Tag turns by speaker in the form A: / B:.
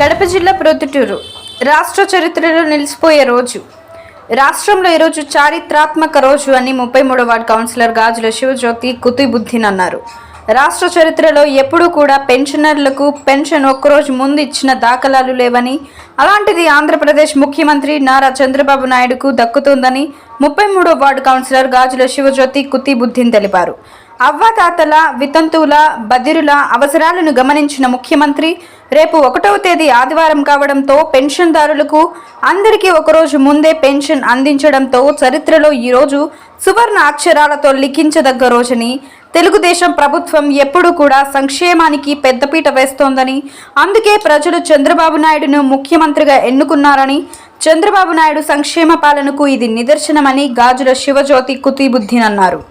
A: కడప జిల్లా ప్రొద్దుటూరు రాష్ట్ర చరిత్రలో నిలిచిపోయే రోజు రాష్ట్రంలో ఈరోజు చారిత్రాత్మక రోజు అని ముప్పై మూడో వార్డు కౌన్సిలర్ గాజుల శివజ్యోతి కుతుబుద్దీన్ అన్నారు రాష్ట్ర చరిత్రలో ఎప్పుడూ కూడా పెన్షనర్లకు పెన్షన్ ఒక్కరోజు ముందు ఇచ్చిన దాఖలాలు లేవని అలాంటిది ఆంధ్రప్రదేశ్ ముఖ్యమంత్రి నారా చంద్రబాబు నాయుడుకు దక్కుతోందని ముప్పై మూడో వార్డు కౌన్సిలర్ గాజుల శివజ్యోతి కుతిబుద్దీన్ తెలిపారు అవ్వాతాతల వితంతువుల బదిరుల అవసరాలను గమనించిన ముఖ్యమంత్రి రేపు ఒకటవ తేదీ ఆదివారం కావడంతో పెన్షన్దారులకు అందరికీ ఒకరోజు ముందే పెన్షన్ అందించడంతో చరిత్రలో ఈరోజు సువర్ణ అక్షరాలతో లిఖించదగ్గ రోజుని తెలుగుదేశం ప్రభుత్వం ఎప్పుడూ కూడా సంక్షేమానికి పెద్దపీట వేస్తోందని అందుకే ప్రజలు చంద్రబాబు నాయుడును ముఖ్యమంత్రిగా ఎన్నుకున్నారని చంద్రబాబు నాయుడు సంక్షేమ పాలనకు ఇది నిదర్శనమని గాజుల శివజ్యోతి కుతీబుద్దీన్